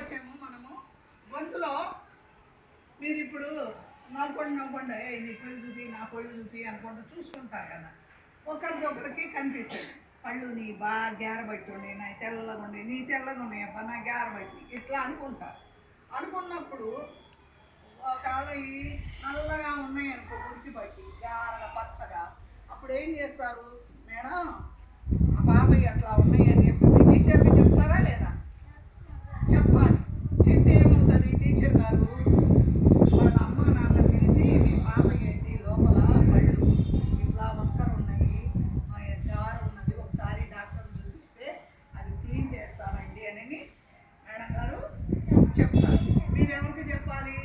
వచ్చాము మనము. గొంతులో మీరు ఇప్పుడు నవ్వుకోండి నవ్వుకోండి. ఏ నీ పళ్ళు చూపి నా పళ్ళు చూపి అనుకుంటూ చూసుకుంటారు కదా. ఒకరికి ఒకరికి కనిపిస్తుంది. పళ్ళు నీ బాగా గేరబట్టి ఉండే నా తెల్లగా ఉండే నీ తెల్లగా ఉన్నాయి అబ్బా నా గేరబట్టి ఇట్లా అనుకుంటారు. అనుకున్నప్పుడు ఒకవేళ ఈ నల్లగా ఉన్నాయి అనుకో ఉడికి బట్టి గారగా పచ్చగా అప్పుడు ఏం చేస్తారు? మేడం ఆ బాబాయ్ అట్లా ఉన్నాయి అని చెప్పి మీ టీచర్కి చెప్తారా లేదా చెప్పాలి చెప్తే ఏమవుతుంది టీచర్ గారు వాళ్ళ అమ్మ నాన్న పిలిచి మీ బాబాయ్ ఏంటి లోపల పళ్ళు ఇట్లా వంకర ఉన్నాయి ఆ గారు ఉన్నది ఒకసారి డాక్టర్ చూపిస్తే అది క్లీన్ చేస్తానండి అని మేడం గారు చెప్తారు మీరు ఎవరికి చెప్పాలి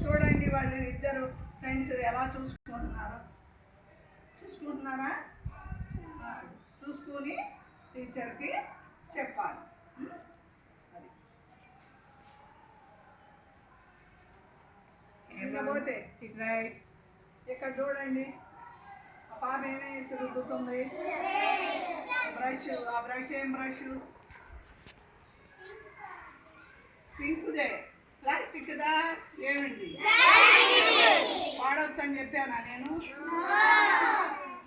చూడండి వాళ్ళు ఇద్దరు ఫ్రెండ్స్ ఎలా చూసుకుంటున్నారో? చూసుకుంటున్నారా? చూసుకుని టీచర్కి చెప్పాలి? అది. ఇకపోతే ఇక్కడ చూడండి? ఆ పాప ఏమేసి రుద్దుతుంది బ్రష్ ఆ బ్రష్ ఏం బ్రష్? పింక్దే ప్లాస్టిక్దా? ఏమిటి వాడొచ్చు అని చెప్పానా నేను?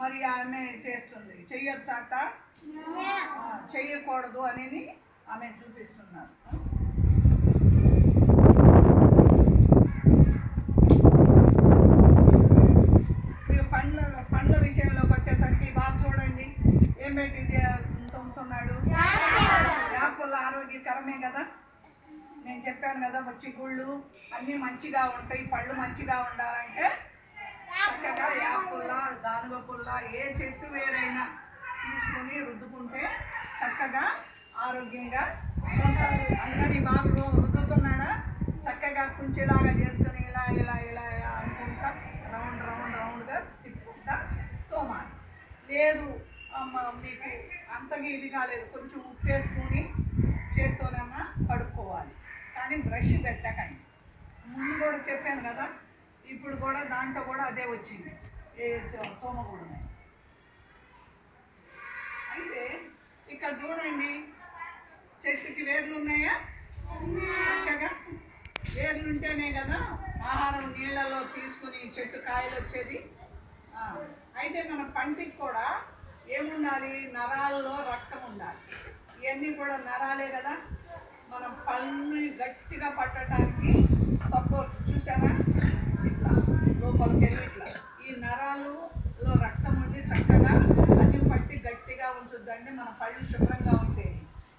మరి ఆమె చేస్తుంది. చెయ్యొచ్చట? అట్ట చెయ్యకూడదు అనేది ఆమె చూపిస్తున్నారు. మీరు పండ్ల పండ్ల విషయంలోకి వచ్చేసరికి బాగా చూడండి. ఏం పెట్టింది? తుమ్ముతున్నాడు. యాపిల్ ఆరోగ్యకరమే కదా? నేను చెప్పాను కదా వచ్చి గుళ్ళు అన్నీ మంచిగా ఉంటాయి పళ్ళు మంచిగా ఉండాలంటే చక్కగా యాపుల్ల దానుగ పుల్ల ఏ చెట్టు వేరైనా తీసుకుని రుద్దుకుంటే చక్కగా ఆరోగ్యంగా ఉంటారు. అందుకని బాబు రుద్దుతున్నాడా? చక్కగా కుంచెలాగా చేసుకొని ఇలా ఇలా ఇలా ఇలా అనుకుంటా రౌండ్ రౌండ్ రౌండ్గా తిప్పుకుంటా తోమాలి. లేదు అమ్మ మీకు అంతగా ఇది కాలేదు. కొంచెం ఉప్పు వేసుకొని చేత్తోనన్నా కడుక్కోవాలి. కానీ బ్రష్ పెట్టకండి. ముందు కూడా చెప్పాను కదా ఇప్పుడు కూడా దాంట్లో కూడా అదే వచ్చింది. ఏ తోమకూడదు అయితే ఇక్కడ చూడండి చెట్టుకి వేర్లు ఉన్నాయా? చక్కగా వేర్లు ఉంటేనే కదా ఆహారం నీళ్ళలో తీసుకుని చెట్టు కాయలు వచ్చేది. అయితే మన పంటికి కూడా ఏముండాలి? నరాల్లో రక్తం ఉండాలి. ఇవన్నీ కూడా నరాలే కదా? మనం పళ్ళని గట్టిగా పట్టడానికి సపోర్ట్ చూసారా ఇట్లా లోపలికి వెళ్ళి ఇట్లా. ఈ నరాలులో రక్తం ఉండి చక్కగా అది పట్టి గట్టిగా ఉంచుద్దండి మన పళ్ళు శుభ్రంగా ఉంటాయి.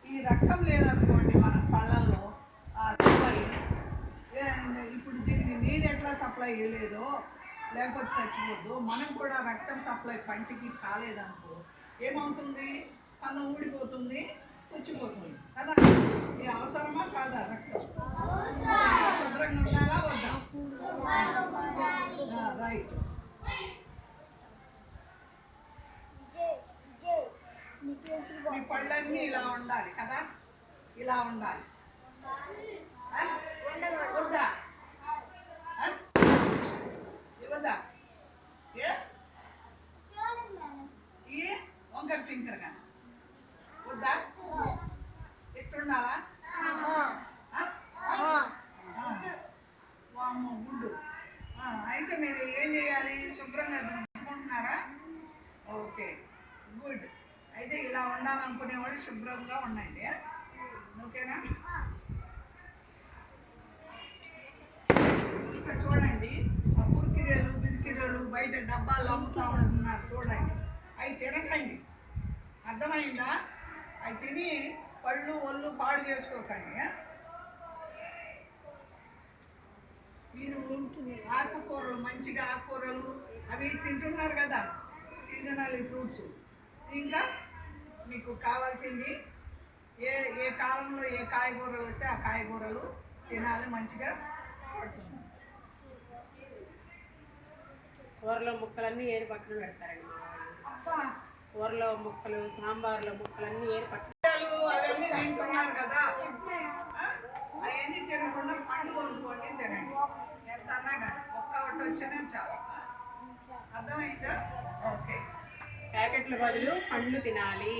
ఈ రక్తం లేదనుకోండి మన పళ్ళల్లో ఆ సప్లై ఇప్పుడు దీనికి నీరు ఎట్లా సప్లై చేయలేదో లేకపోతే చచ్చిపోద్దు మనం కూడా రక్తం సప్లై పంటికి కాలేదనుకో ఏమవుతుంది? పన్ను ఊడిపోతుంది. పుచ్చిపోతుంది కదా? ఇది అవసరమా? కాదా? రక్తం. శుభ్రంగా ఉండాలా? వద్దా? రైట్ మీ పళ్ళన్నీ ఇలా ఉండాలి కదా? ఇలా ఉండాలి ఆ? వద్దా ఆ? ఇది వద్దా ఏ ఏ వంకర టింకరగా వద్దా ఎట్టుండాలా వామ్మో గుడ్డు అయితే మీరు ఏం చేయాలి శుభ్రంగా దుద్దుకుంటున్నారా ఓకే గుడ్ అయితే ఇలా ఉండాలనుకునేవాళ్ళు శుభ్రంగా ఉండండి ఓకేనా ఇక్కడ చూడండి ఆ కురికిరేలు బిరికిరేలు బయట డబ్బాలు అమ్ముతూ ఉంటున్నారు చూడండి అవి తినకండి అర్థమైందా అవి తిని పళ్ళు ఒళ్ళు పాడు చేసుకోకండి? మీరు ఆకుకూరలు మంచిగా ఆకుకూరలు అవి తింటున్నారు కదా సీజనల్ ఫ్రూట్స్ ఇంకా మీకు కావాల్సింది ఏ ఏ కాలంలో ఏ కాయగూరలు వస్తే ఆ కాయగూరలు తినాలి మంచిగా పడుతుంది. కూరలో ముక్కలన్నీ ఏరి పక్కన పెడతారండి కూరలో ముక్కలు సాంబార్లో ముక్కలన్నీ ఏరి పక్కన పిల్లలు అవన్నీ తింటున్నారు కదా. అవన్నీ తినకుండా పండు కొనుక్కోండి తినండి. ఎంత అన్నా కానీ ఒక్క ఒకటి వచ్చినా చాలు. అర్థమైందా? ఓకే. ప్యాకెట్ల బదులు పండ్లు తినాలి.